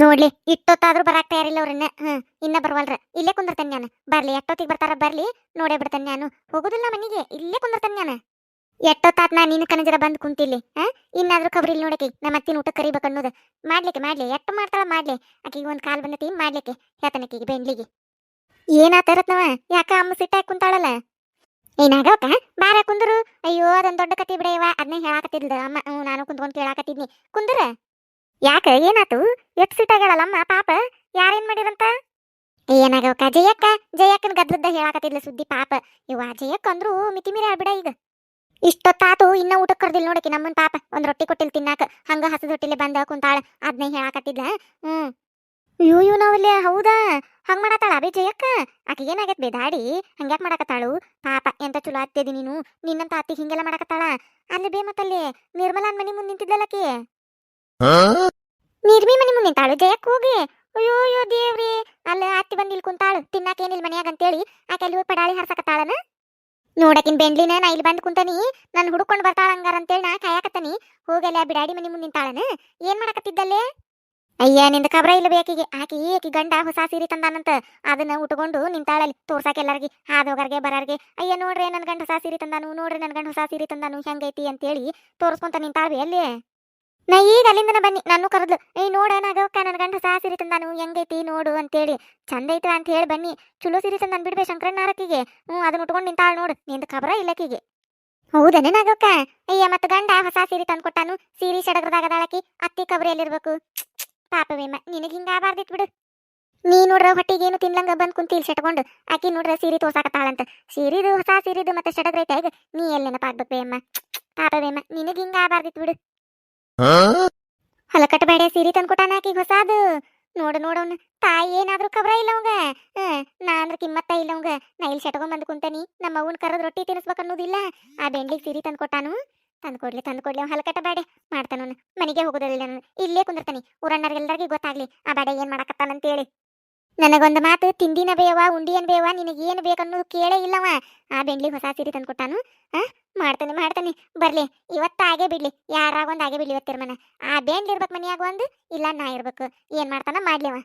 ನೋಡ್ಲಿ ಇಟ್ಟೊತ್ತಾದ್ರೂ ಬರಾಕ್ ತಯಾರಿಲ್ಲ ಅವ್ರನ್ನ. ಹ್ಮ್, ಇನ್ನ ಬರ್ವಲ್ರ. ಇಲ್ಲೇ ಕುಂದಿರ್ತೇನೆ ನಾನು. ಬರ್ಲಿ, ಎಷ್ಟೊತ್ತಿಗೆ ಬರ್ತಾರ ಬರ್ಲಿ, ನೋಡೇ ಬಿಡ್ತೇನೆ ನಾನು. ಹೋಗುದಿಲ್ಲ ಮನೆಗೆ, ಇಲ್ಲೇ ಕುಂದಿರ್ತೇನೆ ನಾನು. ಎಟ್ಟೊತ್ತಾತ್ ನಾ ನಿನ್ನ ಕನಜರ ಬಂದ್ ಕುಂತಿಲ್ಲಿ ಹಾ? ಇನ್ನಾದ್ರೂ ಖಬರಿ ಇಲ್ಲಿ ನೋಡಕ್ಕೆ, ನಮ್ಮ ಅತ್ತಿನ ಊಟ ಕರಿಬೇಕು ಅನ್ನೋದು. ಮಾಡ್ಲಿಕ್ಕೆ, ಮಾಡ್ಲಿ ಎಟ್ಟು ಮಾಡ್ತಾಳ ಮಾಡ್ಲಿ. ಆಕಿಗೆ ಒಂದ್ ಕಾಲ್ ಬಂದತಿ, ಮಾಡ್ಲಿಕ್ಕೆ. ಹೇಳ್ತಾನಕ್ಕಿಗೆ ಬೆಂಡ್ಲಿಗೆ. ಏನಾತ ರತ್ನವ ಯಾಕ ಅಮ್ಮ ಸಿಟ್ಟಾಗಿ ಕುಂತಾಳಲ್ಲ? ಏನಾಗವಕ್ಕ ಬಾರ ಕುಂದರು. ಅಯ್ಯೋ, ಅದೊಂದ್ ದೊಡ್ಡ ಕತಿ ಬಿಡಯವ ಅದನ್ನೇ ಹೇಳಾಕತ್ತಿದ್ಲ. ಅಮ್ಮ ಹ್ಞೂ ನಾನು ಕುಂತ್ಕೊಂಡ್ ಕೇಳಾಕತ್ತಿದ್ನಿ. ಕುಂದ್ರ? ಯಾಕ? ಏನಾತು? ಎಟ್ ಸಿಟ್ಟಾಗ್ಯಾಳಲ್ಲಮ್ಮ ಪಾಪ? ಯಾರೇನ್ ಮಾಡಿರಂತ? ಏನಾಗವಕ್ಕ ಜಯಕ್ಕ? ಜಯಕ್ಕನ ಗದ್ರದ್ದ ಹೇಳಾಕತ್ತಿದ್ಲ ಸುದ್ದಿ ಪಾಪ. ಇವ ಜಯಕ್ಕ ಅಂದ್ರು ಮಿತಿ ಮೀರಿ ಆಡ್ಬಿಡ ಈಗ. ಇಷ್ಟೊತ್ತಾತು ಇನ್ನ ಊಟ ಕರ್ದಿಲ್ಲ ನೋಡಕ್ಕೆ ನಮ್ಮನ್ ಪಾಪ. ಒಂದ್ ರೊಟ್ಟಿ ಕೊಟ್ಟಿಲ್ ತಿನ್ನಾಕ. ಹಂಗ ಹಸದ ಹೊಟ್ಟಿಲೆ ಬಂದ ಕುಂತಾಳ. ಅದ್ನೇ ಹೇಳಾಕತ್ತಿದ್ಲ. ಹ್ಮ್. ಅಯ್ಯೋ ಇವ್ ನಾವಲ್ಲೇ ಹೌದಾ? ಹಂಗ ಮಾಡತ್ತಾಳ ಅಬಿ ಜಯಕ್ಕ? ಆಕೆ ಏನಾಗೈತ್ ಬೇದಾಡಿ ಹಂಗ್ಯಾಕ್ ಮಾಡಾಕತ್ತಾಳು? ಪಾಪ, ಎಂತ ಚಲೋ ಅತ್ತಿದಿ ನೀನು? ನಿನ್ನಂತ ಅತ್ತಿ ಹಿಂಗೆಲ್ಲ ಮಾಡಾಕತ್ತಾಳ? ಅಲ್ಲಿ ಬೇ ಮತ್ತಲ್ಲಿ ನಿರ್ಮಲಾನ್ ಮನಿ ಮುಂದೆ ನಿಂತಿದ್ದಲ್ಲಕಿ ನಿರ್ಮಿ ಮನಿ ಮುಂದೆ ನಿಂತಾಳು ಜಯಕ್ ಹೋಗಿ. ಅಯ್ಯೋ ಅಯ್ಯೋ, ದೇವ್ರಿ. ಅಲ್ಲ ಅತ್ತಿ ಬಂದ್ ಇಲ್ಲಿ ಕುಂತಾಳು, ತಿನ್ನಾಕ ಏನಿಲ್ಲ ಮನ್ಯಾಗ ಅಂತೇಳಿ ಆಕೆ ಅಲ್ಲಿ ಹೋಗಿ ಪಡಾಳಿ ಹರ್ಸಕತ್ತಾಳನ. ನೋಡಕಿನ್ ಬೆಂಡ್ಲಿನ ನಾ ಇಲ್ಲಿ ಬಂದು ಕುಂತಾನಿ, ನನ್ ಹುಡುಕೊಂಡು ಬರ್ತಾಳ ಹಂಗಾರ ಅಂತೇಳಿ ನಾ ಕಾಯಕತ್ತಾನಿ. ಹೋಗಲ್ಲ ಬಿಡಾಡಿ ಮನಿ ಮುಂದೆ ನಿಂತಾಳನ. ಏನ್ ಮಾಡಕತ್ತಿದ್ದಲ್ಲೇ? ಅಯ್ಯ, ನಿಂದ ಕಬ್ರ ಇಲ್ಲ ಬೇಕಿಗೆ ಆಕಿ ಆಕಿ ಗಂಡ ಹೊಸ ಸೀರೆ ತಂದಾನಂತ. ಅದನ್ನ ಉಟ್ಕೊಂಡು ನಿಂತಾಳಲ್ಲಿ, ತೋರ್ಸಾಕ ಎಲ್ಲರಿಗೆ ಹಾದೋಗರ್ಗೆ ಬರಾರ್ಗೆ. ಅಯ್ಯ, ನೋಡ್ರಿ, ನನ್ ಗಂಡ ಹೊಸ ಸೀರೆ ತಂದಾನು, ನೋಡ್ರಿ, ನನ್ ಗಂಡ ಹೊಸ ಸೀರೆ ತಂದಾನು, ಹೆಂಗೈತಿ ಅಂತೇಳಿ ತೋರ್ಸ್ಕೊಂತ ನಿಂತಾಳ್ವಿ ಅಲ್ಲಿ. ನಾ ಈಗ ಅಲ್ಲಿಂದನ ಬನ್ನಿ, ನಾನು ಕರೆದ್ಲು ಏ ನೋಡ ನಾಗವಕ್ಕ ನನ್ನ ಗಂಡ ಹೊಸ ಸೀರೆ ಹೆಂಗೈತಿ ನೋಡು ಅಂತೇಳಿ. ಚಂದ ಐತೆ ಅಂತ ಹೇಳಿ ಬನ್ನಿ. ಚಲೋ ಸಿರಿ ತಂದು ಬಿಡ್ಬೇ ಶಂಕರಣ್ಣಾರಕ್ಕಿಗೆ ಹ್ಞೂ, ಅದನ್ನ ಉಟ್ಕೊಂಡು ನಿಂತಾಳ ನೋಡು, ನಿಂದ ಖಬರ ಇಲ್ಲಕ್ಕಿಗೆ. ಹೌದನೇ ನಾಗವಕ್ಕ ಅಯ್ಯ, ಮತ್ತೆ ಗಂಡ ಹೊಸ ಸೀರೆ ತಂದು ಕೊಟ್ಟಾನು, ಸೀರೆ ಸಡಗರದಾಗದಾಳಕಿ ಅತ್ತಿ ಕಬ್ರಿ ಪಾಪ ವಿಮ, ನಿನಗೆ ಹಿಂಗ ಆಗಬಾರ್ದಿತ್ ಬಿಡು. ನೀ ನೋಡ್ರ, ಹೊಟ್ಟಿಗೆ ಏನು ತಿನ್ಲಂಗ ಬಂದ್ ಕುಂತಿ ಇಲ್ಲಿ ಸೆಟ್ಕೊಂಡು, ಆಕಿ ನೋಡ್ರ ಸೀರೆ ತೋರ್ಸಾಕತ್ತಾಳಂತ. ಸೀರಿದು ಹೊಸ ಸೀರಿದು ಮತ್ತೆ ಸಡಗರೈತೆ ಈಗ ನೀ ಎಲ್ಲಿ ನೆನಪಾಗ್ಬೇಕು ಬೇಮ್ಮ ಪಾಪವೇಮ ನಿನಗೆ ಹಿಂಗ ಆಗಬಾರ್ದಿತ್ ಬಿಡು. ಹಲಕಟ್ಬೇಡ ಸೀರೆ ತಂದ್ಕೊಟ್ಟಾನ ಆಕಿಗೆ ಹೊಸಾದು. ನೋಡು ನೋಡವ್ನ ತಾಯಿ ಏನಾದ್ರೂ ಕಬ್ರ ಇಲ್ಲ ಅವಂಗ. ನಾ ಅಂದ್ರ ಕಿಮ್ಮತ್ತ ಇಲ್ಲ ಅವಂಗ. ನಾ ಇಲ್ಲಿ ಸೆಟ್ಕೊಂಡ್ ಬಂದು ಕುಂತಾನಿ. ನಮ್ಮ ಅವ್ವನ್ ಕರದ್ ರೊಟ್ಟಿ ತಿನ್ನಿಸ್ಬೇಕು ಅನ್ನೋದಿಲ್ಲ. ಆ ಬೆಂಡ್ಲಿಗೆ ಸೀರೆ ತಂದ್ಕೊಟ್ಟಾನು. ತಂದ್ಕೊಡ್ಲಿ ತಂದ್ಕೊಡ್ಲಿ ಅವ್ ಹಲಕಟ್ಟ ಬೇಡ. ಮಾಡ್ತಾನ ಮನೆಗೆ ಹೋಗೋದಿಲ್ಲ ನಾನು. ಇಲ್ಲೇ ಕುಂದಿರ್ತಾನೆ. ಊರಣ್ಣರಿಗೆಲ್ಲರಿಗೂ ಗೊತ್ತಾಗ್ಲಿ. ಆ ಬೇಡ ಏನ್ ಮಾಡಕತ್ತಾನಂತೇಳಿ. ನನಗೊಂದು ಮಾತು ತಿಂದಿನ ಬೇವಾ ಉಂಡಿಯನ್ ಬೇವಾ ನಿನಗೆ ಏನು ಬೇಕನ್ನೋದು ಕೇಳೇ ಇಲ್ಲವ ಆ ಬೆಂಡ್ಲಿ ಹೊಸ ಸೀರೆ ತಂದ್ಕೊಟ್ಟಾನು. ಆ, ಮಾಡ್ತಾನೆ ಮಾಡ್ತಾನೆ. ಬರ್ಲಿ, ಇವತ್ತ ಆಗೇ ಬಿಡ್ಲಿ. ಯಾರಾಗ ಒಂದ್ ಆಗೇ ಬಿಡ್ಲಿ ಇವತ್ತಿರ ಮನೆ ಆ ಬೆಂಡ್ಲಿ ಇರ್ಬೇಕು ಮನ್ಯಾಗ ಒಂದು, ಇಲ್ಲ ನಾ ಇರ್ಬೇಕು. ಏನ್ ಮಾಡ್ತಾನ ಮಾಡ್ಲಿವ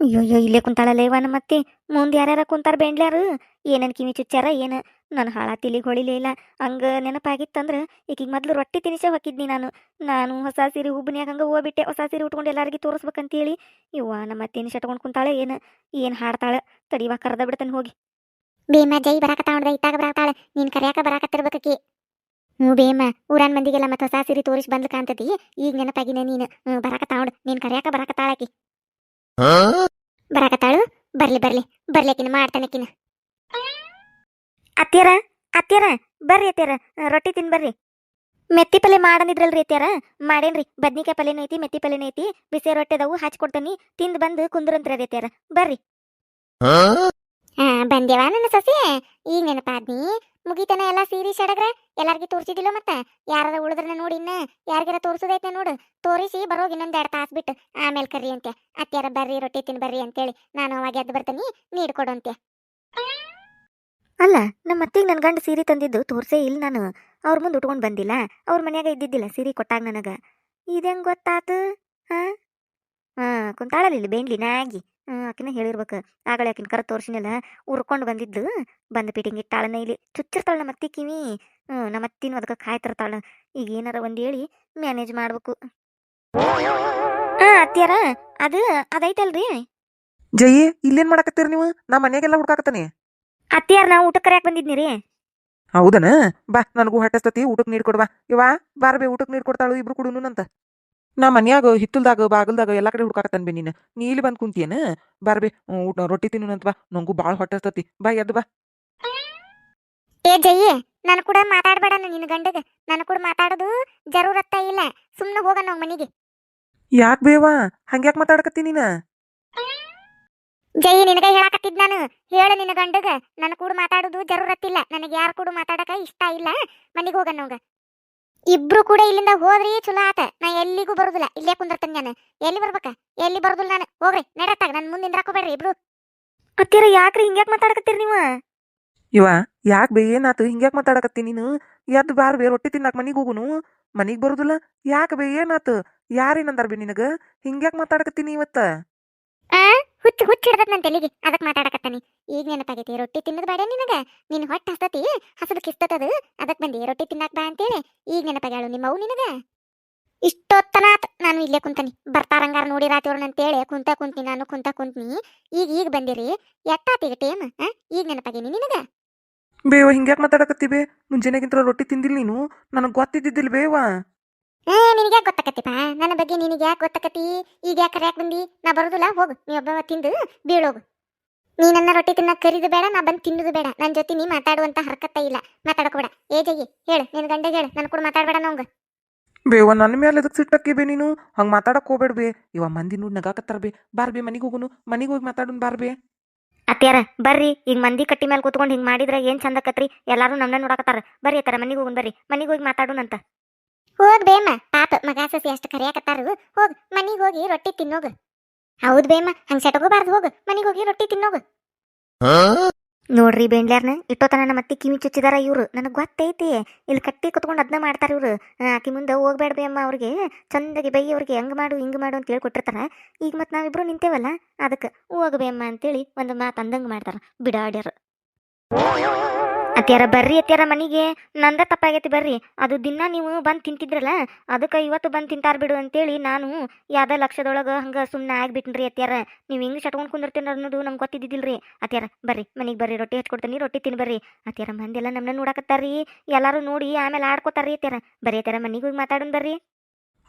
ಅಯ್ಯೋ ಅಯ್ಯೋ ಇಲ್ಲೇ ಕುಂತಾಳಲ್ಲ ಇವನ ಮತ್ತೆ ಮುಂದೆ ಯಾರ್ಯಾರ ಕುಂತಾರ ಬೆಂಡ್ಲ್ಯಾರು? ಏನನ್ ಕಿವಿ ಚುಚ್ಚಾರ ಏನ? ನನ್ನ ಹಾಳ ತಿಲಿಗೆ ಹೊಳಿಲೇ ಇಲ್ಲ. ಹಂಗ ನೆನಪಾಗಿತ್ತಂದ್ರ ಈಕಿಗೆ ಮೊದಲು ರೊಟ್ಟಿ ತಿನಿಸೇ ಹೊಕ್ಕಿದ್ನಿ ನಾನು. ನಾನು ಹೊಸ ಸೀರೆ ಉಬ್ಬನ್ಯಾಗ ಹಂಗ ಹೋಗ್ಬಿಟ್ಟೆ. ಹೊಸ ಸೀರೆ ಉಟ್ಕೊಂಡು ಎಲ್ಲರಿಗೆ ತೋರಿಸ್ಬೇಕಂತೇಳಿ ಇವ್ವ ನಮ್ಮ ಅತ್ತೇನು ಅಟ್ಕೊಂಡು ಕುಂತಾಳೆ. ಏನು ಏನು ಹಾಡ್ತಾಳೆ? ತಡಿವ ಕರ್ದ ಬಿಡ್ತಾನೆ ಹೋಗಿ. ಬೇಮ ಜೈ ಬರಾಕತ್ತ ನೋಡ್ದ ಇತ್ತಾಗ ಬರಾಕತ್ತಾಳೆ ನೀನು ಕರೆಯಾಕ ಬರಾಕತ್ತಿರ್ಬೇಕಿ ಹ್ಞೂ ಬೇಮ ಊರನ್ ಮಂದಿಗೆಲ್ಲ ಮತ್ತೆ ಹೊಸ ಸೀರೆ ತೋರಿಸಿ ಬಂದ್ಲು ಕಾಂತತಿ ಈಗ ನೆನಪಾಗಿನ ನೀನು. ಹ್ಞೂ ಬರಾಕತ್ತ ನೋಡು. ನೀನ್ ಕರೆಯಾಕ ಬರಾಕತ್ತಾಳಕಿ ಬರಾಕತ್ತಾಳು ಬರ್ಲಿ ಬರ್ಲಿ. ಬರ್ಲಿಕಿನ ಮಾಡ್ತಾನಕಿನ ಅತ್ಯಾರ ಅತ್ಯಾರ ಬರ್ರಿ ಅತ್ಯಾರ ರೊಟ್ಟಿ ತಿನ್ ಬರ್ರಿ. ಮೆತ್ತಿ ಪಲ್ಲೆ ಮಾಡಂದಿದ್ರಲ್ರಿ ಅತ್ಯಾರ ಮಾಡೇನ್ರಿ ಬದ್ನಿಕಾಯಿ ಪಲ್ಲೆನೂ ಐತಿ ಮೆತ್ತಿ ಪಲ್ಲೆನೂ ಐತಿ ಬಿಸಿ ರೊಟ್ಟಿ ಅದಾವು ಹಚ್ಕೊಡ್ತಾನಿ ತಿಂದ್ ಬಂದು ಕುಂದ್ರಂತ್ರಿ ಅತ್ಯಾರ ಬರ್ರಿ. ಹಾ? ಬಂದ್ಯವ ನನ್ನ ಸೊಸೆ? ಈಗ ನೆನಪಾದ್ನಿ ಮುಗಿತನ ಎಲ್ಲ ಸೀರಿ ಸಡಗ್ರ ಎಲ್ಲಾರ್ಗಿ ತೋರ್ಸಿದಿಲ್ಲ ಮತ್ತ? ಯಾರಾರ ಉಳಿದ್ರನ್ನ ನೋಡಿ ಇನ್ನ ಯಾರಿಗಾರ ತೋರಿಸೋದೈತೆ ನೋಡು ತೋರಿಸಿ ಬರೋಗಿ ಇನ್ನೊಂದ್ ಎರಡ್ ತಾಸು ಬಿಟ್ಟು ಆಮೇಲೆ ಕರ್ರಿ ಅಂತೆ ಅತ್ಯಾರ ಬರ್ರಿ ರೊಟ್ಟಿ ತಿನ್ ಬರ್ರಿ ಅಂತೇಳಿ ನಾನು ಅವಾಗ ಎದ್ದು ಬರ್ತೀನಿ ನೀಡ್ಕೊಡು ಅಂತೆ ಅಲ್ಲ ನಮ್ಮ ಅತ್ತಿಗೆ ನನ್ನ ಗಂಡ ಸೀರೆ ತಂದಿದ್ದು ತೋರ್ಸೇ ಇಲ್ಲ ನಾನು. ಅವ್ರ ಮುಂದೆ ಉಟ್ಕೊಂಡು ಬಂದಿಲ್ಲ. ಅವ್ರ ಮನ್ಯಾಗ ಇದ್ದಿದ್ದಿಲ್ಲ ಸೀರೆ ಕೊಟ್ಟಾಗ ನನಗೆ. ಇದೆಂಗ್ ಗೊತ್ತಾತು? ಹಾಂ? ಹಾಂ, ಕುಂತಾಳಲ್ಲ ಇಲ್ಲಿ ಬೇಂಡ್ಲಿ ನಾಗಿ ಹ್ಞೂ ಆಕಿನ ಹೇಳಿರ್ಬೇಕು. ಆಗಳೆ ಆಕಿನ ಕರ ತೋರ್ಸಿನಲ್ಲ, ಉರ್ಕೊಂಡು ಬಂದಿದ್ದು. ಬಂದ ಪೀಟಿಂಗ್ ಇಟ್ಟಾಳನ ಇಲ್ಲಿ. ಚುಚ್ಚಿರ್ತಾಳೆ ನಮ್ಮ ಅತ್ತಿ ಕಿವಿ. ಹ್ಞೂ ನಮ್ಮ ಅತ್ತಿನೂ ಅದಕ್ಕೆ ಕಾಯ್ತಿರ್ತಾಳೆ. ಈಗ ಏನಾರ ಒಂದು ಹೇಳಿ ಮ್ಯಾನೇಜ್ ಮಾಡ್ಬೇಕು. ಹಾಂ ಅತ್ಯಾರ ಅದು, ಅದೈತಲ್ರಿ. ಜಯಿ, ಇಲ್ಲೇನ್ ಮಾಡಕತ್ತೀರಿ ನೀವು? ನಾ ಮನೆಗೆಲ್ಲ ಹುಡ್ಕಾಕತ್ತಾನೆ. ಅತ್ಯಾರ ನಾವು ಊಟಕ್ಕೆ ಕರೆಯಕ್ ಬಂದಿದ್ನಿ ರೀ ಹೌದನ? ಬಾ ನನಗೂ ಹಟ್ಟಸ್ತತಿ ಊಟಕ್ಕೆ ನೀಡ್ ಕೊಡ್ವಾ. ಇವಾ ಬಾರ್ಬೆ ಊಟಕ್ಕೆ ನೀಡ್ ಕೊಡ್ತಾಳು ಇಬ್ರು ಕುಡುನಂತ ನಾ ಮನ್ಯಾಗ ಹಿತ್ತಲ್ದಾಗ ಬಾಗಲ್ದಾಗ ಎಲ್ಲಾ ಕಡೆ ಹುಡ್ಕಾಕತ್ತಾನ ಬಿ ನೀನು. ನೀ ಇಲ್ಲಿ ಬಂದ್ ಕುಂತಿಯೇನ? ಬಾರ್ಬೆ ಊಟ ರೊಟ್ಟಿ ತಿನ್ನುನಂತ ಬಾ. ನಂಗೂ ಬಾಳ ಹೊಟ್ಟಸ್ತತಿ. ಬಾ ಎದ್ದು ಬಾ. ಏ ಜಯ್ಯ ನಾನು ಕೂಡ ಮಾತಾಡ್ಬೇಡ ನಿನ್ನ ಗಂಡಗ. ನನ್ ಕೂಡ ಮಾತಾಡೋದು ಜರೂರತ್ತ ಇಲ್ಲ. ಸುಮ್ಮನೆ ಹೋಗ ನಾವು ಮನೆಗೆ. ಯಾಕ್ ಬೇವಾ ಹಂಗ್ಯಾಕ್ ಮಾತಾಡಕತ್ತಿ ನೀನ? ಜೈ ನಿನಗ ಹೇಳಾಕತ್ತಿದ್ ನಾನು. ಹೇಳು ನಿನ್ನ ಗಂಡಗ. ನನ್ನ ಕೂಡ ಮಾತಾಡೋದು ಜರೂರತ್ತಿಲ್ಲ. ನನಗೆ ಯಾರು ಕೂಡ ಮಾತಾಡಕ ಇಷ್ಟ ಇಲ್ಲ. ಮನೆಗೆ ಹೋಗ ಅವಂಗ ಇಬ್ರು ಕೂಡ ಇಲ್ಲಿಂದ ಹೋದ್ರಿ ಚಲೋ ಆತ. ನಾ ಎಲ್ಲಿಗೂ ಬರುದಿಲ್ಲ. ಇಲ್ಲೇ ಕುಂದಿರ್ತೇನೆ ನಾನು. ಎಲ್ಲಿ ಬರ್ಬೇಕ? ಎಲ್ಲಿ ಬರುದಿಲ್ಲ ನಾನು. ಹೋಗ್ರಿ. ನಡತ್ತಾಗ. ನನ್ ಮುಂದಿನ ಹಾಕೋಬೇಡ್ರಿ ಇಬ್ರು. ಅತ್ತಿರ ಯಾಕ್ರಿ ಹಿಂಗ್ಯಾಕ್ ಮಾತಾಡಕತ್ತೀರಿ ನೀವು? ಇವ ಯಾಕ ಬೇ ಏನಾತು? ಹಿಂಗ್ಯಾಕ್ ಮಾತಾಡಕತ್ತಿ ನೀನು? ಎದ್ದು ಬಾರ್ ಬೇ ರೊಟ್ಟಿ ತಿನ್ನಾಕ ಮನಿಗ್ ಹೋಗುನು? ಮನಿಗೆ ಬರುದಿಲ್ಲ? ಯಾಕೆ ಬೇ ಏನಾತು? ಯಾರೇನಂದಾರ ಬಿ ನಿನಗ? ಹಿಂಗ್ಯಾಕ್ ಮಾತಾಡಕತ್ತೀನಿ ಇವತ್ತ? ಹುಚ್ಚು ಹುಚ್ಚು ಹಿಡ್ದತ್ ನನ್ನ ತಲೆಗೆ. ಅದಕ್ಕೆ ಮಾತಾಡಕತ್ತಾನೆ. ಈಗ ನೆನಪಾಗೈತಿ, ರೊಟ್ಟಿ ತಿನ್ನೋದು ಬೇಡ ನಿನಗ. ನಿನ್ ಹೊಟ್ಟೆ ಹಸ್ತತಿ, ಹಸದು ಕಿಸ್ತತದ ಅದಕ್ಕೆ ಬಂದಿ, ರೊಟ್ಟಿ ತಿನ್ನಾಕ ಬಾ ಅಂತೇಳಿ. ಈಗ ನೆನಪಾಗ್ಯಾಳು ನಿಮ್ಮ ನಿನಗ. ಇಷ್ಟೊತ್ತನಾತ್ ನಾನು ಇಲ್ಲೇ ಕುಂತನಿ. ಬರ್ತಾರಂಗಾರ ನೋಡಿ ರಾತ್ರಿ ಅಂತೇಳಿ ಕುಂತ ಕುಂತಿ ನಾನು, ಕುಂತ ಕುಂತೀನಿ. ಈಗ ಈಗ ಬಂದಿರಿ. ಎಟ್ಟಾತೀಗ ಟೇಮ್? ಈಗ ನೆನಪಾಗೇನಿ ನಿನಗ. ಬೇವ, ಹಿಂಗ್ಯಾಕ್ ಮಾತಾಡಕತ್ತಿ ಬೇ? ಮುಂಜಾನೆಗಿಂತ ರೊಟ್ಟಿ ತಿಂದಿಲ್ಲ ನೀನು? ನನಗೆ ಗೊತ್ತಿದ್ದಿದ್ದಿಲ್ಲ ಬೇವಾ. ಏ ನಿನಗೆ ಯಾಕೆ ಗೊತ್ತಾಕತ್ತಿಪ್ಪ? ನನ್ನ ಬಗ್ಗೆ ನಿನಗೆ ಯಾಕೆ ಗೊತ್ತಾಕತಿ ಈಗ ಯಾಕೆ ಯಾಕೆ ಬಂದಿ? ನಾ ಬರೋದಿಲ್ಲ ಹೋಗು. ನೀ ಒಬ್ಬ ತಿಂದು ಬೀಳೋಗು. ನೀ ನನ್ನ ರೊಟ್ಟಿ ತಿನ್ನ ಕರಿದು ಬೇಡ ನಾ ಬಂದು ತಿನ್ನೋದು ಬೇಡ. ನನ್ನ ಜೊತೆ ನೀ ಮಾತಾಡುವಂತ ಹರಕತ್ತ ಇಲ್ಲ. ಮಾತಾಡಕೋಬೇಡ. ಏ ಜಗಿ ಹೇಳು. ನಿನ್ನ ಗಂಡಗೆ ಹೇಳು. ನನ್ನ ಕೂಡ ಮಾತಾಡಬೇಡ ನಂಗೆ ಬೇವ ನನ್ನ ಮೇಲೆ ಅದಕ್ಕೆ ಸಿಟ್ಟಕ್ಕಿ ಬೇ ನೀನು? ಹಂಗೆ ಮಾತಾಡಕ್ ಹೋಗ್ಬೇಡ ಬೇ. ಇವ ಮಂದಿ ನೋಡಿ ನಗಾಕತ್ತಾರ ಬೇ. ಬಾರ್ ಬೇ ಮನೆಗೆ ಹೋಗುನು. ಮನೆಗೆ ಹೋಗಿ ಮಾತಾಡೋನು ಬಾರ್ ಬೇ. ಅತ್ಯಾರ ಬರ್ರಿ. ಈಗ ಮಂದಿ ಕಟ್ಟಿ ಮೇಲೆ ಕೂತ್ಕೊಂಡು ಹಿಂಗೆ ಮಾಡಿದ್ರೆ ಏನು ಚಂದಕತ್ರಿ ಎಲ್ಲರೂ ನಮ್ಮನ್ನ ನೋಡಕತ್ತಾರ. ಬರ್ರಿ ಅತ್ತಾರ ಮನೆಗೆ ಹೋಗುನ್ ಬರ್ರಿ. ಮನೆಗೆ ಹೋಗಿ ಮಾತಾಡೋಣಂತ ಹೋಗ್ ಬೇಮ್ಮ ಪಾಪ ಮಗ ಸಸಿ ಅಷ್ಟು ಕರಿಯಾಕತ್ತಾರು. ಹೋಗ್, ಮನಿಗೆ ಹೋಗಿ ರೊಟ್ಟಿ ತಿನ್ನೋಗ. ಹೌದ್ ಬೇಮ್ಮ ಹಂಗ್ ಸೆಟಗೋಬಾರ್ದು ಹೋಗು. ಮನಿಗೆ ಹೋಗಿ ರೊಟ್ಟಿ ತಿನ್ನೋಗು. ನೋಡ್ರಿ ಬೆಂಡ್ಲ್ಯಾರ್ನ ಇಟ್ಟೋತನ ನಮ್ಮ ಅತ್ತಿ ಕಿವಿ ಚುಚ್ಚಿದಾರ ಇವ್ರು. ನನಗೆ ಗೊತ್ತೈತಿ. ಇಲ್ಲಿ ಕಟ್ಟಿ ಕುತ್ಕೊಂಡು ಅದನ್ನ ಮಾಡ್ತಾರ ಇವ್ರು. ಆಕಿ ಮುಂದೆ ಹೋಗ್ಬೇಡ ಬೇ ಅಮ್ಮ ಅವ್ರಿಗೆ. ಚಂದಾಗಿ ಬೈ ಅವ್ರಿಗೆ, ಹಂಗೆ ಮಾಡು, ಹಿಂಗೆ ಮಾಡು ಅಂತ ಹೇಳಿ ಕೊಟ್ಟಿರ್ತಾರ. ಈಗ ಮತ್ತೆ ನಾವಿಬ್ರು ನಿಂತೇವಲ್ಲ, ಅದಕ್ಕೆ ಹೋಗಬೇ ಅಮ್ಮ ಅಂತೇಳಿ ಒಂದು ಮಾತು ಅಂದಂಗೆ ಮಾಡ್ತಾರ ಬಿಡಾಡ್ಯಾರ. ಅತ್ಯಾರ, ಬರ್ರಿ ಅತ್ಯಾರ ಮನಿಗೆ. ನಂದ ತಪ್ಪಾಗೈತಿ ಬರ್ರಿ. ಅದು ದಿನ ನೀವು ಬಂದು ತಿಂತಿದ್ರಲ್ಲ, ಅದಕ್ಕೆ ಇವತ್ತು ಬಂದು ತಿಂತಾರ ಬಿಡು ಅಂತೇಳಿ ನಾನು ಯಾವ್ದ ಲಕ್ಷದೊಳಗೆ ಹಂಗೆ ಸುಮ್ಮನೆ ಆಗ್ಬಿಟ್ಟನ್ರಿ ಅತ್ಯಾರ. ನೀವು ಹಿಂಗೆ ಶಟ್ಕೊಂಡು ಕುಂದಿರ್ತೀನಿ ಅನ್ನೋದು ನಮ್ಗೆ ಗೊತ್ತಿದ್ದಿಲ್ರಿ ಅತ್ಯಾರ, ಬರ್ರಿ, ಮನೆಗೆ ಬರ್ರಿ, ರೊಟ್ಟಿ ಹಚ್ಕೊಡ್ತೀನಿ ರೊಟ್ಟಿ ತಿನ್ ಬರ್ರಿ. ಅತ್ಯಾರ ಮಂದೆಲ್ಲ ನಮ್ಮನ್ನ ನೋಡಕತ್ತಾರ್ರಿ. ಎಲ್ಲರೂ ನೋಡಿ ಆಮೇಲೆ ಆಡ್ಕೋತಾರ್ರಿ ಅತ್ಯಾರ. ಬರ್ರಿ ಅತ್ಯಾರ, ಮನೆಗೆ ಹೋಗಿ ಮಾತಾಡೋಣ ಬರ್ರಿ.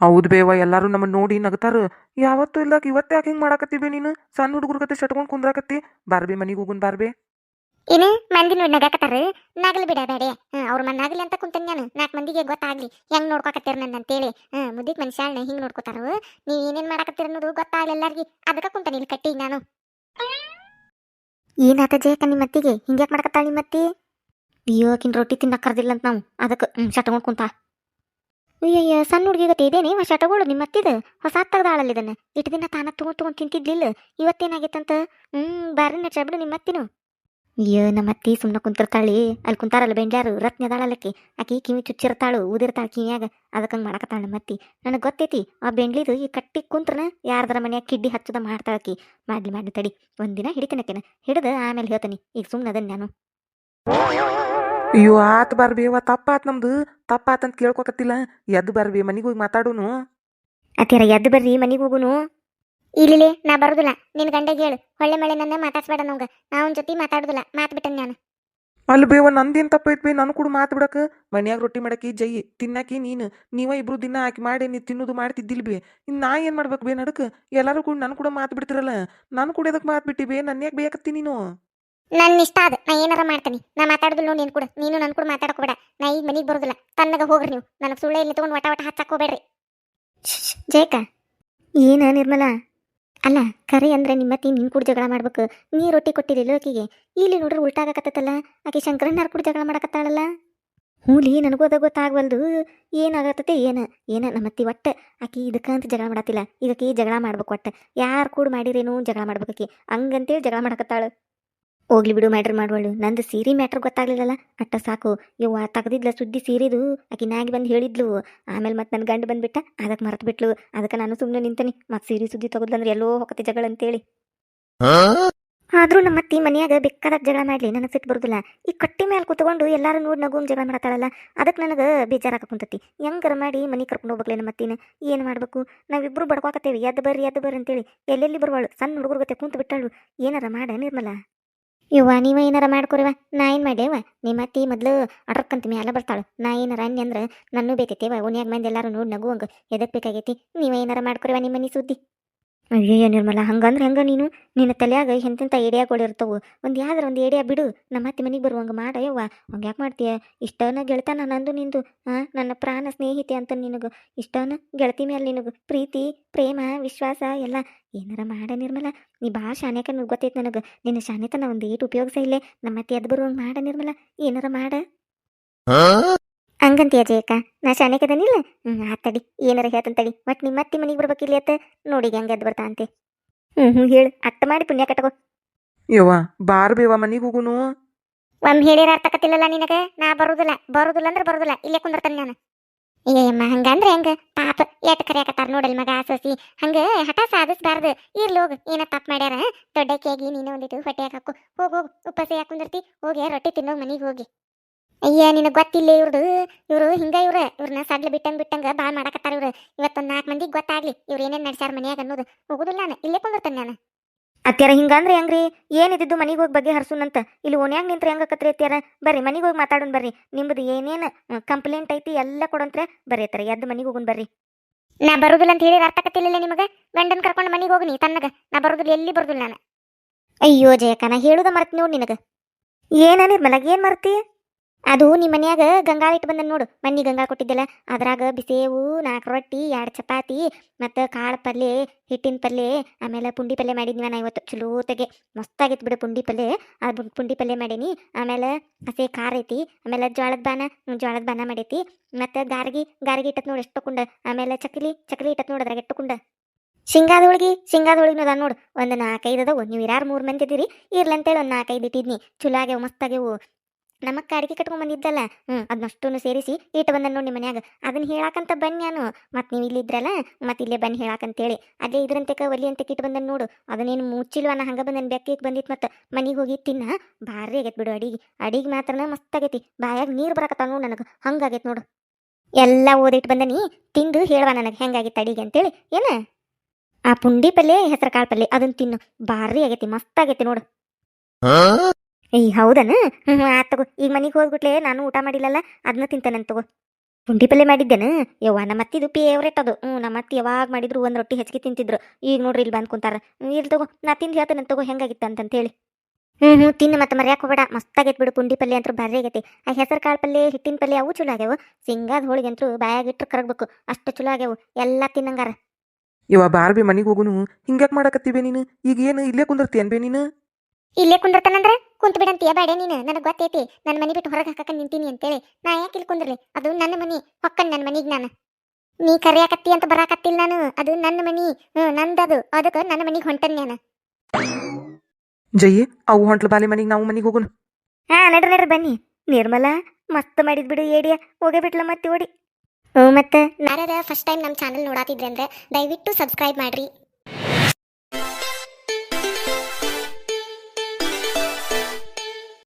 ಹೌದು ಬೇವ, ಎಲ್ಲರೂ ನಮ್ಮನ್ನ ನೋಡಿ ನಗತಾರ. ಯಾವತ್ತೂ ಇಲ್ಲಾಕ ಇವತ್ತೇ ಯಾಕೆ ಹಿಂಗೆ ಮಾಡಾಕತ್ತಿ ಬೇ ನೀನು? ಸಣ್ಣ ಹುಡುಗರು ಕತೆ ಶಟ್ಕೊಂಡು ಕುಂದ್ರಾಕತ್ತಿ. ಬಾರ್ಬಿ ಮನೆಗೆ ಹೋಗುನ್, ಬಾರ್ ಬೇ. ಏನು? ಮಂದಿ ನೋಡಿ ನಗಾಕತ್ತಾರ ನಗಲ್ ಬಿಡ ಬೇಡ ಹ್ಮ್ ಅವ್ರ ಮನ್ ನಗಲಿ ಅಂತ ಕುಂತನ್ ನಾನು ನಾಲ್ಕು ಮಂದಿಗೆ ಗೊತ್ತಾಗ್ಲಿ. ಹೆಂಗ್ ನೋಡ್ಕೊಕತ್ತೀರ ನನ್ನ ಅಂತೇಳಿ. ಹ್ಮ್ ಮುದ್ದಿಕ್ ಮನುಷ್ಯನ ಹಿಂಗ್ ನೋಡ್ಕೊತಾರ? ನೀವ್ ಏನೇನ್ ಮಾಡಕತ್ತೀರ ಅನ್ನೋದು ಗೊತ್ತಾಗ್ಲಿ ಎಲ್ಲಾರ್ಗಿ. ಅದಕ್ಕ ಕುಂತಾನೆ ಇಲ್ಲಿ ಕಟ್ಟಿ ನಾನು. ಏನಾತ ಜಯಕ ನಿಮ್ಮ ಅತ್ತಿಗೆ? ಹಿಂಗ್ಯಾಕೆ ಮಾಡಕತ್ತಾಳ ನಿಮ್ಮ ಅತ್ತಿ? ಅಯ್ಯೋ, ಆಕಿನ ರೊಟ್ಟಿ ತಿನ್ನಕ್ ಕರ್ದಿಲ್ಲ ಅಂತ ನಾವು. ಅದಕ್ಕೆ ಹ್ಞೂ ಶಟಗೊಂಡು ಕುಂತ. ಅಯ್ಯಯ್ಯ ಸಣ್ಣ ಹುಡುಗಿಗತ್ತೆ ಇದೇನೆ ವ ಶಟಗಳು ನಿಮ್ಮ ಅತ್ತಿದ? ಹೊಸ ತೆಗ್ದಾಳಲ್ಲ ಇದನ್ನ. ಇಟ್ಟು ದಿನ ತಾನ ತಗೊಂಡ್ ತಗೊಂಡ್ ತಿಂತಿದ್ಲಿಲ್ಲ. ಇವತ್ತೇನಾಗಿತ್ತಂತ ಹ್ಞೂ ಬಾರಿ ನಡ್ಸಾಬಿಡು ನಿಮ್ಮ ಅತ್ತಿನು. ಅಯ್ಯೋ ನಮ್ಮ ಅತ್ತಿ ಸುಮ್ಮನೆ ಕುಂತಿರ್ತಾಳಿ. ಅಲ್ಲಿ ಕುಂತಾರಲ್ಲ ಬೆಂಡ್ಯಾರು ರತ್ನ ಅಕಿ ಆಕಿ ಕಿವಿ ಚುಚ್ಚಿರ್ತಾಳು ಊದಿರ್ತಾಳ ಕಿವಿಯಾಗ. ಅದಕ್ಕೆ ಹಂಗೆ ಮಾಡಕತ್ತಾಳ ನಮ್ಮ ಅತ್ತಿ. ನನಗೆ ಗೊತ್ತೈತಿ ಆ ಬೆಂಡ್ಲಿದು ಈ ಕಟ್ಟಿ ಕುಂತ್ರನ ಯಾರದರ ಮನೆಯಾಗ ಕಿಡ್ಡಿ ಹಚ್ಚದ ಮಾಡ್ತಾಳಕಿ ಮಾಡ್ಲಿ ಮಾಡ್ಲಿ ತಡಿ ಒಂದಿನ ಹಿಡಿತನಕೇನ ಹಿಡಿದು ಆಮೇಲೆ ಹೇಳ್ತೀನಿ. ಈಗ ಸುಮ್ಮನೆ ಅದನ್ನ ನಾನು. ಅಯ್ಯೋ ಆತ್ ಬಾರ್ ಅವ ತಪ್ಪಾತ್ ನಮ್ದು. ತಪ್ಪಾತ್ ಅಂತ ಕೇಳ್ಕೊಕತ್ತಿಲ್ಲ. ಎದ್ದು ಬರ್ಬಿ ಮನಿಗೆ ಹೋಗಿ ಮಾತಾಡೋನು. ಅತ್ತೀರ ಎದ್ದು ಬರ್ರಿ ಮನೆಗೆ ಹೋಗುನು. ಇಲ್ಲಿ ನಾ ಬರೋದಿಲ್ಲ. ನಿನ್ ಗಂಡಗೆ ಹೇಳು. ಹೊಳ್ಳೆ ಮಳೆ ನನ್ನ ಮಾತಾಡ್ಸ್ಬೇಡ ನಂಗ ನಾ ಅವನ ಜೊತೆ ಮಾತಾಡುದಿಲ್ಲ. ಮಾತ್ ಬಿಟ್ಟನ್ ನಾನು. ಅಲ್ಲಿ ಬೇವ ನಂದೇನ್ ತಪ್ಪೈತ್ ಬೇ ನಾನು ಕೂಡ ಮಾತ್ ಬಿಡಕ. ಮನ್ಯಾಗ ರೊಟ್ಟಿ ಮಾಡಕಿ ಜೈ. ತಿನ್ನಾಕಿ ನೀನು. ನೀವ ಇಬ್ರು ದಿನ ಹಾಕಿ ಮಾಡಿ ನೀ ತಿನ್ನೋದು ಮಾಡ್ತಿದ್ದಿಲ್ ಬೇ. ಇನ್ ನಾ ಏನ್ ಮಾಡ್ಬೇಕು ಬೇ ನಡಕ? ಎಲ್ಲರೂ ಕೂಡ ನಾನು ಕೂಡ ಮಾತ್ ಬಿಡ್ತಿರಲ್ಲ. ನಾನು ಕೂಡ ಅದಕ್ಕೆ ಮಾತ್ ಬಿಟ್ಟಿ ಬೇ? ನನ್ನ ಯಾಕೆ ಬೇಕತ್ತಿ ನೀನು? ನನ್ ಇಷ್ಟ ಅದ ನಾ ಏನಾರ ಮಾಡ್ತೀನಿ. ನಾ ಮಾತಾಡುದಿಲ್ಲ ನೋಡಿ ನೀನ್ ಕೂಡ. ನೀನು ನನ್ ಕೂಡ ಮಾತಾಡಕೋಬೇಡ ನಾ ಈಗ ಮನಿಗೆ ಬರೋದಿಲ್ಲ. ತನ್ನಗ ಹೋಗ್ರಿ ನೀವು. ನನಗೆ ಸುಳ್ಳೆ ಇಲ್ಲಿ ತಗೊಂಡ್ ವಟ ವಟ ಹಚ್ಚಾಕೋಬೇಡ್ರಿ ಜಯಕ ಏನ ನಿರ್ಮಲ? ಅಲ್ಲ, ಕರೆ ಅಂದ್ರೆ ನಿಮ್ಮತ್ತಿ ನಿನ್ ಕೂಡ ಜಗಳ ಮಾಡ್ಬೇಕು. ನೀ ರೊಟ್ಟಿ ಕೊಟ್ಟಿರಲಿಲ್ಲ ಆಕಿಗೆ ಇಲ್ಲಿ ನೋಡ್ರಿ ಉಲ್ಟಾಗಕತ್ತಲ್ಲ ಆಕೆ ಶಂಕರಣ್ಣಾರ್ ಕೂಡ ಜಗಳ ಮಾಡಕತ್ತಾಳಲ್ಲ? ಹೂಲಿ ನನಗೂ ಅದ ಗೊತ್ತಾಗವಲ್ದು. ಏನಾಗತ್ತತೆ ಏನ? ಏನ ನಮ್ಮತ್ತಿ ಒಟ್ಟೆ. ಆಕಿ ಇದಕ್ಕಂತ ಜಗಳ ಮಾಡತ್ತಿಲ್ಲ. ಆಕಿ ಜಗಳ ಮಾಡ್ಬೇಕು ಒಟ್ಟೆ. ಯಾರು ಕೂಡ ಮಾಡಿರೇನು ಜಗಳ ಮಾಡ್ಬೇಕು ಆಕಿ ಹಂಗಂತೇಳಿ ಜಗಳ ಮಾಡಕತ್ತಾಳ. ಹೋಗ್ಲಿ ಬಿಡು ಮ್ಯಾಟ್ರ್ ಮಾಡುವಳು. ನಂದು ಸೀರೆ ಮ್ಯಾಟ್ರ್ ಗೊತ್ತಾಗ್ಲಿಲ್ಲಲ್ಲ. ಅಟ್ಟ ಸಾಕು. ಇವ ತೆಗ್ದಿದ್ಲ ಸುದ್ದಿ ಸೀರಿದು. ಆಕಿ ನಾಗಿ ಬಂದು ಹೇಳಿದ್ಲು. ಆಮೇಲೆ ಮತ್ತೆ ನನ್ನ ಗಂಡ ಬಂದ್ಬಿಟ್ಟ. ಅದಕ್ಕೆ ಮರೆತು ಬಿಟ್ಲು. ಅದಕ್ಕೆ ನಾನು ಸುಮ್ಮನೆ ನಿಂತನಿ. ಮತ್ತೆ ಸೀರೆ ಸುದ್ದಿ ತಗದ್ಲಂದ್ರೆ ಎಲ್ಲೋ ಹೋಗತ್ತೆ ಜಗಳ ಅಂತೇಳಿ. ಆದ್ರೂ ನಮ್ಮ ಅತ್ತಿ ಮನೆಯಾಗ ಬೇಕಾದಾಗ ಜಗಳ ಮಾಡ್ಲಿ. ನನಗೆ ಸಿಟ್ಟು ಬರುದಿಲ್ಲ. ಈ ಕಟ್ಟಿ ಮೇಲೆ ಕುತ್ಕೊಂಡು ಎಲ್ಲಾರು ನೋಡಿ ನಗು ಜಗಳ ಮಾಡತ್ತಾಳಲ್ಲ. ಅದಕ್ಕೆ ನನಗೆ ಬೇಜಾರಾಕ ಕುಂತತಿ. ಹೆಂಗಾರ ಮಾಡಿ ಮನೆ ಕರ್ಕೊಂಡು ಹೋಗ್ಲಿ ನಮ್ಮ ಅತ್ತಿನ ಏನು ಮಾಡಬೇಕು? ನಾವಿಬ್ಬರು ಬಡ್ಕೋಕತ್ತೇವಿ ಎದ್ದು ಬರ್ರಿ ಎದ್ದು ಬರ್ರಿ ಅಂತೇಳಿ. ಎಲ್ಲೆಲ್ಲಿ ಬರುವಳು? ಸಣ್ಣ ಹುಡುಗರು ಗತೆ ಕುಂತು ಬಿಟ್ಟಾಳು. ಏನಾರ ಮಾಡ ನಿರ್ಮಲ. ಇವ್ವ, ನೀವ ಏನಾರ ಮಾಡ್ಕೊರಿವ ನಾ ಏನು ಮಾಡ್ಯವ ನಿಮ್ಮ ಅತ್ತಿ ಮೊದ್ಲು ಅಡ್ರಕ್ಕಂತ ಮ್ಯಾಲ ಬರ್ತಾಳು. ನಾ ಏನಾರ ಅನ್ನಿ ಅಂದ್ರೆ ನನ್ನೂ ಅವ ಓನ್ಯಾಗ ಮಂದಿ ಎಲ್ಲಾರು ನೋಡಿ ನಗು ಹಂಗ ಎದಕ್ ಬೇಕಾಗೈತಿ? ನೀವ ಏನಾರ ಮಾಡ್ಕೊರಿವ ನಿಮ್ಮ ಸುದ್ದಿ. ಅಯ್ಯಯ್ಯ ನಿರ್ಮಲ, ಹಂಗಂದ್ರೆ ಹಂಗ ನೀನು? ನಿನ್ನ ತಲೆಯಾಗ ಎಂತೆಂಥ ಇರ್ತವು? ಒಂದು ಯಾವ್ದಾರ ಒಂದು ಏಡಿಯಾ ಬಿಡು. ನಮ್ಮ ಅತ್ತೆ ಮನೆಗೆ ಬರುವಂಗೆ ಮಾಡ. ಯವ್ವಾ, ಹಂಗೆ ಯಾಕೆ ಮಾಡ್ತೀಯ? ಇಷ್ಟನ ಗೆಳ್ತಾನ ನಂದು ನಿಂದು. ಹಾಂ ನನ್ನ ಪ್ರಾಣ ಸ್ನೇಹಿತೆ ಅಂತ ನಿನಗೆ. ಇಷ್ಟನ ಗೆಳತಿ ಮೇಲೆ ನಿನಗೆ. ಪ್ರೀತಿ, ಪ್ರೇಮ, ವಿಶ್ವಾಸ ಎಲ್ಲ. ಏನಾರ ಮಾಡ ನಿರ್ಮಲ. ನೀ ಭಾಳ ಶಾನ್ಯಾಕ ಗೊತ್ತೈತೆ ನನಗೆ. ನಿನ್ನ ಶಾನ್ಯತನ ಒಂದು ಏಟು ಉಪಯೋಗಿಸ ಇಲ್ಲೇ. ನಮ್ಮ ಅತ್ತೆ ಎದ್ದು ಬರುವಂಗೆ ಮಾಡ ನಿರ್ಮಲ. ಏನಾರ ಮಾಡ. ಹಂಗಂತೀಯ ಜಯಕ್ಕ? ನಾ ಶಾನ್ಯಕದನಿಲ್ಲ ಹ್ಞೂ ಆತಡಿ ಏನಾರ ಹೇಳ್ತಂತಡಿ ಒಟ್ಟು ನಿಮ್ಮ ಅತ್ತಿ ಮನೆಗೆ ಬರ್ಬೇಕಿಲ್ಲ ಅತ್ತ ನೋಡಿ ಹೆಂಗೆ ಎದ್ದು ಬರ್ತಾ ಅಂತೆ. ಹ್ಞೂ ಹ್ಞೂ ಹೇಳು. ಅಟ್ಟ ಮಾಡಿ ಪುಣ್ಯ ಕಟ್ಟಗೋ ಯವ್ವ ಬಾರ್ ಬೇವ ಮನೆಗೆ ಹೋಗುನು? ಒಮ್ಮೆ ಹೇಳಿರ ಅರ್ಥಕತ್ತಿಲ್ಲಲ್ಲ ನಿನಗೆ? ನಾ ಬರುದಿಲ್ಲ. ಬರುದಿಲ್ಲ ಅಂದ್ರೆ ಬರುದಿಲ್ಲ. ಇಲ್ಲೇ ಕುಂದಿರ್ತಾನೆ ನಾನು. ಏಯಮ್ಮ ಹಂಗಂದ್ರೆ ಹೆಂಗ? ಪಾಪ ಎಟ್ ಕರಿಯಾಕತ್ತಾರ ನೋಡಲ್ ಮಗ ಸೊಸಿ ಹಂಗ ಹಠ ಸಾಧಿಸ್ಬಾರ್ದು ಇರ್ಲಿ ಹೋಗು ಏನ ತಪ್ಪು ಮಾಡ್ಯಾರ? ದೊಡ್ಡಕ್ಕಿಯಾಗಿ ನೀನು ಒಂದಿಟ್ಟು ಹೊಟ್ಟೆ ಹಾಕು. ಹೋಗು ಹೋಗು. ಉಪವಾಸ ಯಾಕೆ ಕುಂದಿರ್ತಿ? ಹೋಗಿ ರೊಟ್ಟಿ ತಿನ್ನೋ ಮನೆಗೆ ಹೋಗಿ. ಅಯ್ಯ ನಿನಗೆ ಗೊತ್ತಿಲ್ಲ ಇವ್ರದು? ಇವರು ಹಿಂಗ ಇವ್ರ. ಇವ್ರನ್ನ ಸಡ್ಲ ಬಿಟ್ಟಂಗ ಬಿಟ್ಟಂಗ ಭಾಳ ಮಾಡಕತ್ತಾರ ಇವ್ರು. ಇವತ್ತೊಂದು ನಾಲ್ಕು ಮಂದಿಗೆ ಗೊತ್ತಾಗ್ಲಿ ಇವ್ರು ಏನೇನು ನಡೆಸ್ಯಾರ ಮನ್ಯಾಗ ಅನ್ನೋದು. ಹೋಗುದಿಲ್ಲ ನಾನು. ಇಲ್ಲೇ ಕುಂದಿರ್ತೇನೆ ನಾನು. ಅತ್ಯಾರ ಹಿಂಗಂದ್ರೆ ಹೆಂಗ್ರಿ? ಏನಿದ್ದು ಮನೆಗೆ ಹೋಗಿ ಬಗ್ಗೆ ಹರ್ಸುನಂತ? ಇಲ್ಲಿ ಓನ್ಯಾಗ ನಿಂತ್ರ ಹೆಂಗಕತ್ರಿ ಅತ್ಯಾರ ಬರ್ರಿ ಮನೆಗೆ ಹೋಗಿ ಮಾತಾಡೋಣ ಬರ್ರಿ. ನಿಮ್ದು ಏನೇನು ಕಂಪ್ಲೇಂಟ್ ಐತಿ ಎಲ್ಲ ಕೊಡಂತ್ರೆ ಬರ್ರಿ ಅತ್ತಾರ ಎದ್ದು ಮನೆಗೆ ಹೋಗುನ್ ಬರ್ರಿ. ನಾ ಬರುದಿಲ್ಲ ಅಂತ ಹೇಳಿ ಅರ್ಥಕತ್ತಿಲ್ಲ ನಿಮಗೆ? ಗಂಡನ್ ಕರ್ಕೊಂಡು ಮನೆಗೆ ಹೋಗಿನಿ ತನ್ನಗ. ನಾ ಬರುದಿಲ್ಲ ಎಲ್ಲಿ ಬರುದಿಲ್ಲ ನಾನು? ಅಯ್ಯೋ ಜಯಕ ನಾ ಹೇಳುದ ಮರ್ತಿ ನೋಡಿ ನಿನಗ. ಏನ ನಿರ್ಮಲಾಗ ಏನ್ ಮರ್ತಿ? ಅದು ನಿಮ್ಮ ಮನ್ಯಾಗ ಗಂಗಾಳ ಇಟ್ಟು ಬಂದ ನೋಡು. ಮನ್ನಿ ಗಂಗಾ ಕೊಟ್ಟಿದ್ದೆಲ್ಲ. ಅದ್ರಾಗ ಬಿಸೇವು ನಾಲ್ಕು ರೊಟ್ಟಿ, ಎರಡು ಚಪಾತಿ, ಮತ್ತು ಕಾಳು ಪಲ್ಯ, ಹಿಟ್ಟಿನ ಪಲ್ಯ, ಆಮೇಲೆ ಪುಂಡಿ ಪಲ್ಯ ಮಾಡಿದ್ವಿ ನಾ ಇವತ್ತು ಚಲೋತೆಗೆ ಮಸ್ತಾಗಿತ್ತು ಬಿಡು ಪುಂಡಿ ಪಲ್ಯ. ಆ ಪುಂಡಿ ಪಲ್ಯ ಮಾಡೀನಿ. ಆಮೇಲೆ ಹಸಿ ಖಾರ ಐತಿ. ಆಮೇಲೆ ಜೋಳದ ಬಾನ ಜೋಳದ ಬಾನ ಮಾಡೈತಿ. ಮತ್ತು ಗಾರ್ಗಿ ಗಾರ್ಗಿ ಇಟ್ಟತ್ ನೋಡಿ ಎಷ್ಟು ಕುಂಡ ಆಮೇಲೆ ಚಕ್ಲಿ ಚಕ್ಲಿ ಇಟ್ಟತ್ ನೋಡಿ ಅದ್ರಾಗ ಎಷ್ಟು ಕುಂಡ ಶೇಂಗಾದ ಹೋಳಿಗಿ, ಶೇಂಗಾದ ಹೋಳಿಗೆ ಅದ ನೋಡು. ಒಂದು ನಾಲ್ಕೈದು ಅದಾವು. ನೀವು ಯಾರು ಮೂರು ಮಂದಿ ಇದೀರಿ. ಇರ್ಲಂತೇಳಿ ಒಂದು ನಾಲ್ಕೈದು ಇಟ್ಟಿದ್ನಿ. ಆಗ್ಯಾವ, ಮಸ್ತಾಗ್ಯಾವು. ನಮ್ಮಕ್ಕ ಅಡಿಗೆ ಕಟ್ಕೊಂಡ್ ಬಂದಿದ್ದಲ್ಲ. ಹ್ಞೂ ಅದನ್ನಷ್ಟೂ ಸೇರಿಸಿ ಇಟ್ಟು ಬಂದ ನೋಡಿ ನಿಮ್ಮ ಮನ್ಯಾಗ ಅದನ್ನ ಹೇಳಾಕಂತ ಬನ್ನಿ ನಾನು. ನೀವ್ ನೀವು ಇಲ್ಲಿದ್ರಲ್ಲ ಮತ್ತೆ ಇಲ್ಲೇ ಬನ್ನಿ ಹೇಳಾಕಂತೇಳಿ. ಅದೇ ಇದ್ರಂತೆಕ ಒಲಿ ಅಂತ ಇಟ್ಟು ಬಂದನ್ ನೋಡು. ಅದನ್ನೇನು ನಾ ಹಂಗ ಬಂದನ್ ಬೆಕ್ಕಿಗೆ ಬಂದಿತ್ತು ಮತ್ತೆ ಮನೆಗೆ ಹೋಗಿ ತಿನ್ನ. ಭಾರಿ ಆಗೈತೆ ಬಿಡು ಅಡಿಗೆ. ಅಡಿಗೆ ಮಾತ್ರನ ಮಸ್ತ್ ಆಗೈತಿ. ಬಾಯಾಗ ನೀರು ಬರಕತ್ತಾವ ನೋಡು ನನಗೆ. ಹಂಗಾಗೈತೆ ನೋಡು. ಎಲ್ಲ ಓದಿಟ್ಟು ಬಂದನಿ, ತಿಂದು ಹೇಳುವ ನನಗೆ ಹೆಂಗಾಗಿತ್ತು ಅಡಿಗೆ ಅಂತೇಳಿ. ಏನ? ಆ ಪುಂಡಿ ಪಲ್ಯ ಹೆಸರು ಕಾಳು ಪಲ್ಯ ಅದನ್ನ ತಿನ್ನು. ಭಾರಿ ಆಗೈತಿ, ಮಸ್ತ್ ಆಗೈತಿ ನೋಡು. ಏಯ್, ಹೌದನ? ಹ್ಞೂ ಆತ್ ತಗೋ. ಈಗ ಮನೆಗೆ ಹೋಗ್ಬಿಟ್ಲೆ ನಾನು ಊಟ ಮಾಡಿಲ್ಲಲ್ಲ ಅದನ್ನ ತಿಂತಾನಂತ ತಗೋ. ಪುಂಡಿ ಪಲ್ಲೆ ಮಾಡಿದ್ದೇನ? ಯವ್ವ, ನಮ್ಮ ಅತ್ತಿದು ಫೇವ್ರೇಟ್ ಅದು. ಹ್ಞೂ ನಮ್ಮ ಅತ್ತಿ ಯಾವಾಗ ಮಾಡಿದ್ರು ಒಂದು ರೊಟ್ಟಿ ಹೆಚ್ಚಿಗೆ ತಿಂತಿದ್ರು. ಈಗ ನೋಡ್ರಿ ಇಲ್ಲಿ ಬಂದು ಕುಂತಾರ ಇಲ್ಲಿ ತಗೋ, ನಾ ತಿಂದು ಹೇಳ್ತಾನೆ ತಗೋ, ಹೆಂಗಾಗಿತ್ತ ಅಂತ ಹೇಳಿ. ಹ್ಞೂ ಹ್ಞೂ ತಿನ್ನು ಮತ್ತೆ ಮರ್ಯಾಕ ಹೋಗಬೇಡ. ಮಸ್ತಾಗೈತೆ ಬಿಡು ಪುಂಡಿ ಪಲ್ಯ ಅಂತೂ ಭಾರಿ ಆಗೈತಿ. ಆ ಹೆಸರು ಕಾಳು ಪಲ್ಯ, ಹಿಟ್ಟಿನ ಪಲ್ಯ ಅವು ಚಲೋ ಆಗ್ಯಾವು. ಸಿಂಗಾದ ಹೋಳಿಗೆ ಅಂತೂ ಬಾಯಾಗ ಇಟ್ಟು ಕರಗಬೇಕು. ಅಷ್ಟು ಚಲೋ ಆಗ್ಯಾವು. ಎಲ್ಲ ತಿನ್ನಂಗಾರ. ಇವ ಬಾರ್ಬಿ ಮನೆಗೆ ಹೋಗುನು ಹಿಂಗ್ಯಾಕ್ ಮಾಡಕತ್ತೀವಿ ನೀನು? ಈಗ ಏನು ಇಲ್ಲೇ ಕುಂದಿರ್ತೀಯನ್ ಬೇ ನೀನು? ಇಲ್ಲೇ ಕುಂದಿರ್ತಾನಂದ್ರ? ಕುಂತ ಬಿಡಂತೀಯ ಬೇಡ ನೀನು? ನನಗೆ ಗೊತ್ತೈತಿ ನನ್ನ ಮನಿ ಬಿಟ್ಟು ಹೊರಗೆ ಹಾಕಕ್ಕ ನಿಂತೀನಿ ಅಂತೇಳಿ. ನಾ ಯಾಕೆ ಇಲ್ಲಿ ಕುಂದಿರ್ಲಿ? ಅದು ನನ್ನ ಮನಿ ಹೊಕ್ಕನ್ ನನ್ನ ಮನಿಗೆ ನಾನು. ನೀ ಕರೆಯಾಕತ್ತಿ ಅಂತ ಬರಾಕತ್ತಿಲ್ಲ ನಾನು. ಅದು ನನ್ನ ಮನಿ ಹ್ಮ್ ನಂದದು. ಅದಕ್ಕೆ ನನ್ನ ಮನಿಗೆ ಹೊಂಟನ್ ನಾನು. ಜಯ್ಯಿ ಅವು ಹೊಂಟ್ಲು ಬಾಲಿ ಮನಿಗೆ ನಾವು ಮನಿಗೆ ಹೋಗುನು. ಹಾ ನಡ್ರಿ ನಡ್ರಿ ಬನ್ನಿ. ನಿರ್ಮಲಾ ಮಸ್ತ್ ಮಾಡಿದ್ ಬಿಡು ಏಡಿಯ ಹೋಗೇ ಬಿಟ್ಲ ಮತ್ತೆ ಓಡಿ. ಹ್ಞೂ ಮತ್ತೆ. ನಾರ್ಯಾರ ಫಸ್ಟ್ ಟೈಮ್ ನಮ್ಮ ಚಾನಲ್ ನೋಡಾತಿದ್ರೆ ಅಂದ್ರೆ ದಯವಿಟ್ಟು ಸಬ್ಸ್ಕ್ರೈಬ್ ಮಾಡ್ರಿ.